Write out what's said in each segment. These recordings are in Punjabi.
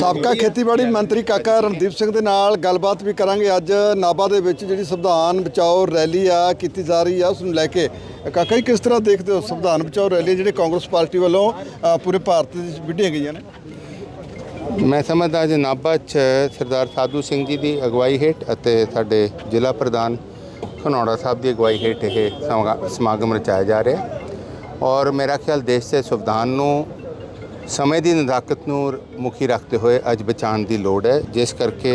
ਸਾਬਕਾ ਖੇਤੀਬਾੜੀ ਮੰਤਰੀ ਕਾਕਾ ਰਣਦੀਪ ਸਿੰਘ ਦੇ ਨਾਲ ਗੱਲਬਾਤ ਵੀ ਕਰਾਂਗੇ। ਅੱਜ ਨਾਭਾ ਦੇ ਵਿੱਚ ਜਿਹੜੀ ਸੰਵਿਧਾਨ ਬਚਾਓ ਰੈਲੀ ਆ ਕੀਤੀ ਜਾ ਰਹੀ ਆ ਉਸ ਨੂੰ ਲੈ ਕੇ। ਕਾਕਾ ਜੀ ਕਿਸ ਤਰ੍ਹਾਂ ਦੇਖਦੇ ਹੋ ਸੰਵਿਧਾਨ ਬਚਾਓ ਰੈਲੀ ਜਿਹੜੇ ਕਾਂਗਰਸ ਪਾਰਟੀ ਵੱਲੋਂ ਪੂਰੇ ਭਾਰਤ ਦੇ ਵਿੱਚ ਵਿੱਢੀਆਂ ਗਈਆਂ ਨੇ? ਮੈਂ ਸਮਝਦਾ ਅੱਜ ਨਾਭਾ 'ਚ ਸਰਦਾਰ ਸਾਧੂ ਸਿੰਘ ਜੀ ਦੀ ਅਗਵਾਈ ਹੇਠ ਅਤੇ ਸਾਡੇ ਜ਼ਿਲ੍ਹਾ ਪ੍ਰਧਾਨ ਖਨੌੜਾ ਸਾਹਿਬ ਦੀ ਅਗਵਾਈ ਹੇਠ ਇਹ ਸਮਾ- ਸਮਾਗਮ ਰਚਾਇਆ ਜਾ ਰਿਹਾ। ਹੈ ਔਰ ਮੇਰਾ ਖਿਆਲ ਦੇਸ਼ ਦੇ ਸੰਵਿਧਾਨ ਨੂੰ ਸਮੇਂ ਦੀ ਨਜ਼ਾਕਤ ਨੂੰ ਮੁਖੀ ਰੱਖਦੇ ਹੋਏ ਅੱਜ ਬਚਾਉਣ ਦੀ ਲੋੜ ਹੈ। ਜਿਸ ਕਰਕੇ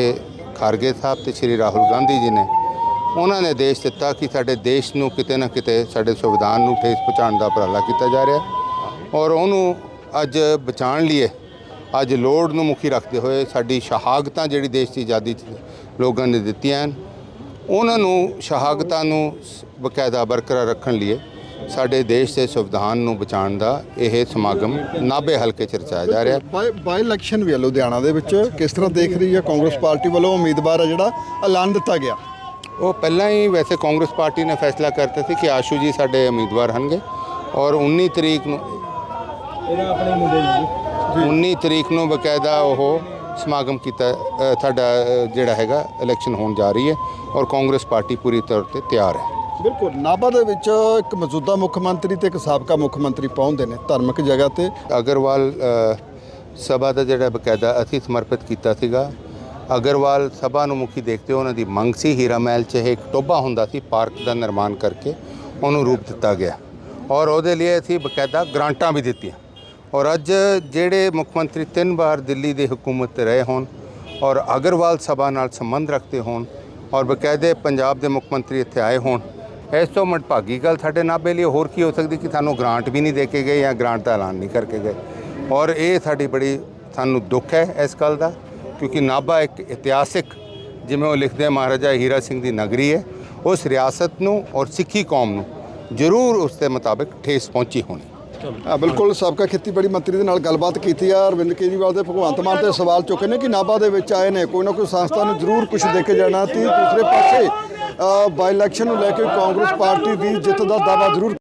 ਖਾਰਗੇ ਸਾਹਿਬ ਤੇ ਸ਼੍ਰੀ ਰਾਹੁਲ ਗਾਂਧੀ ਜੀ ਨੇ ਉਹਨਾਂ ਨੇ ਦੇਸ਼ ਦਿੱਤਾ ਕਿ ਸਾਡੇ ਦੇਸ਼ ਨੂੰ ਕਿਤੇ ਨਾ ਕਿਤੇ ਸਾਡੇ ਸੰਵਿਧਾਨ ਨੂੰ ਠੇਸ ਪਹੁੰਚਾਉਣ ਦਾ ਉਪਰਾਲਾ ਕੀਤਾ ਜਾ ਰਿਹਾ ਔਰ ਉਹਨੂੰ ਅੱਜ ਬਚਾਉਣ ਲਈ ਅੱਜ ਲੋੜ ਨੂੰ ਮੁਖੀ ਰੱਖਦੇ ਹੋਏ ਸਾਡੀ ਸ਼ਹਾਦਤਾਂ ਜਿਹੜੀ ਦੇਸ਼ ਦੀ ਆਜ਼ਾਦੀ 'ਚ ਲੋਕਾਂ ਨੇ ਦਿੱਤੀਆਂ ਹਨ, ਉਹਨਾਂ ਨੂੰ ਸ਼ਹਾਦਤਾਂ ਨੂੰ ਬਕਾਇਦਾ ਬਰਕਰਾਰ ਰੱਖਣ ਲਈ ਸਾਡੇ ਦੇਸ਼ ਦੇ ਸੰਵਿਧਾਨ ਨੂੰ ਬਚਾਉਣ ਦਾ ਇਹ ਸਮਾਗਮ ਨਾਭੇ ਹਲਕੇ 'ਚ ਰਚਾਇਆ ਜਾ ਰਿਹਾ ਹੈ। ਬਾਈ ਇਲੈਕਸ਼ਨ ਵੀ ਆ ਲੁਧਿਆਣਾ ਦੇ ਵਿੱਚ। ਕਿਸ ਤਰ੍ਹਾਂ ਦੇਖ ਰਹੀ ਹੈ ਕਾਂਗਰਸ ਪਾਰਟੀ ਵੱਲੋਂ ਉਮੀਦਵਾਰ ਆ ਜਿਹੜਾ ਐਲਾਨ ਦਿੱਤਾ ਗਿਆ? ਉਹ ਪਹਿਲਾਂ ਹੀ ਵੈਸੇ ਕਾਂਗਰਸ ਪਾਰਟੀ ਨੇ ਫੈਸਲਾ ਕਰਤਾ ਸੀ ਕਿ ਆਸ਼ੂ ਜੀ ਸਾਡੇ ਉਮੀਦਵਾਰ ਹਨਗੇ ਔਰ 19 ਤਰੀਕ ਨੂੰ ਇਹਦਾ ਆਪਣੇ ਮੁੰਡੇ ਜੀ। 19 ਤਰੀਕ ਨੂੰ ਬਕਾਇਦਾ ਉਹ ਸਮਾਗਮ ਕੀਤਾ ਸਾਡਾ ਜਿਹੜਾ ਹੈਗਾ ਇਲੈਕਸ਼ਨ ਹੋਣ ਜਾ ਰਹੀ ਹੈ ਔਰ ਕਾਂਗਰਸ ਪਾਰਟੀ ਪੂਰੀ ਤੌਰ ਤੇ ਤਿਆਰ ਹੈ। ਬਿਲਕੁਲ, ਨਾਭਾ ਦੇ ਵਿੱਚ ਇੱਕ ਮੌਜੂਦਾ ਮੁੱਖ ਮੰਤਰੀ ਤੇ ਇੱਕ ਸਾਬਕਾ ਮੁੱਖ ਮੰਤਰੀ ਪਹੁੰਚਦੇ ਨੇ ਧਾਰਮਿਕ ਜਗ੍ਹਾ ਤੇ। ਅਗਰਵਾਲ ਸਭਾ ਦਾ ਜਿਹੜਾ ਬਕਾਇਦਾ ਅਸੀਂ ਸਮਰਪਿਤ ਕੀਤਾ ਸੀਗਾ। ਅਗਰਵਾਲ ਸਭਾ ਨੂੰ ਮੁਖੀ ਦੇਖਦੇ ਹੋਏ ਉਹਨਾਂ ਦੀ ਮੰਗ ਸੀ, ਹੀਰਾ ਮਹਿਲ 'ਚ ਇਹ ਇੱਕ ਟੋਬਾ ਹੁੰਦਾ ਸੀ, ਪਾਰਕ ਦਾ ਨਿਰਮਾਣ ਕਰਕੇ ਉਹਨੂੰ ਰੂਪ ਦਿੱਤਾ ਗਿਆ। ਔਰ ਉਹਦੇ ਲਈ ਅਸੀਂ ਬਕਾਇਦਾ ਗ੍ਰਾਂਟਾਂ ਵੀ ਦਿੱਤੀਆਂ। ਔਰ ਅੱਜ ਜਿਹੜੇ ਮੁੱਖ ਮੰਤਰੀ ਤਿੰਨ ਵਾਰ ਦਿੱਲੀ ਦੀ ਹਕੂਮਤ ਤੇ ਰਹੇ ਹੋਣ ਔਰ ਅਗਰਵਾਲ ਸਭਾ ਨਾਲ ਸੰਬੰਧ ਰੱਖਦੇ ਹੋਣ ਔਰ ਬਕਾਇਦੇ ਪੰਜਾਬ ਦੇ ਮੁੱਖ ਮੰਤਰੀ ਇੱਥੇ ਆਏ ਹੋਣ ਇਸ ਤੋਂ ਮਟਭਾਗੀ ਗੱਲ ਸਾਡੇ ਨਾਭੇ ਲਈ, ਹੋਰ ਕੀ ਹੋ ਸਕਦੀ ਕਿ ਸਾਨੂੰ ਗ੍ਰਾਂਟ ਵੀ ਨਹੀਂ ਦੇ ਕੇ ਗਏ ਜਾਂ ਗ੍ਰਾਂਟ ਦਾ ਐਲਾਨ ਨਹੀਂ ਕਰਕੇ ਗਏ? ਔਰ ਇਹ ਸਾਡੀ ਬੜੀ ਸਾਨੂੰ ਦੁੱਖ ਹੈ ਇਸ ਗੱਲ ਦਾ, ਕਿਉਂਕਿ ਨਾਭਾ ਇੱਕ ਇਤਿਹਾਸਿਕ, ਜਿਵੇਂ ਉਹ ਲਿਖਦੇ ਮਹਾਰਾਜਾ ਹੀਰਾ ਸਿੰਘ ਦੀ ਨਗਰੀ ਹੈ। ਉਸ ਰਿਆਸਤ ਨੂੰ ਔਰ ਸਿੱਖੀ ਕੌਮ ਨੂੰ ਜ਼ਰੂਰ ਉਸ ਦੇ ਮੁਤਾਬਿਕ ਠੇਸ ਪਹੁੰਚੀ ਹੋਣੀ। ਬਿਲਕੁਲ ਸਾਬਕਾ ਖੇਤੀਬਾੜੀ ਮੰਤਰੀ ਦੇ ਨਾਲ ਗੱਲਬਾਤ ਕੀਤੀ ਆ। ਅਰਵਿੰਦ ਕੇਜਰੀਵਾਲ ਦੇ ਭਗਵੰਤ ਮਾਨ ਤੇ ਸਵਾਲ ਚੁੱਕੇ ਨੇ ਕਿ ਨਾਭਾ ਦੇ ਵਿੱਚ ਆਏ ਨੇ, ਕੋਈ ਨਾ ਕੋਈ ਸੰਸਥਾ ਨੂੰ ਜ਼ਰੂਰ ਕੁਝ ਦੇ ਕੇ ਜਾਣਾ ਤੇ ਦੂਸਰੇ ਪਾਸੇ ਬਾਈ ਇਲੈਕਸ਼ਨ ਨੂੰ ਲੈ ਕੇ ਕਾਂਗਰਸ ਪਾਰਟੀ ਦੀ ਜਿੱਤ ਦਾ ਦਾਅਵਾ ਜ਼ਰੂਰ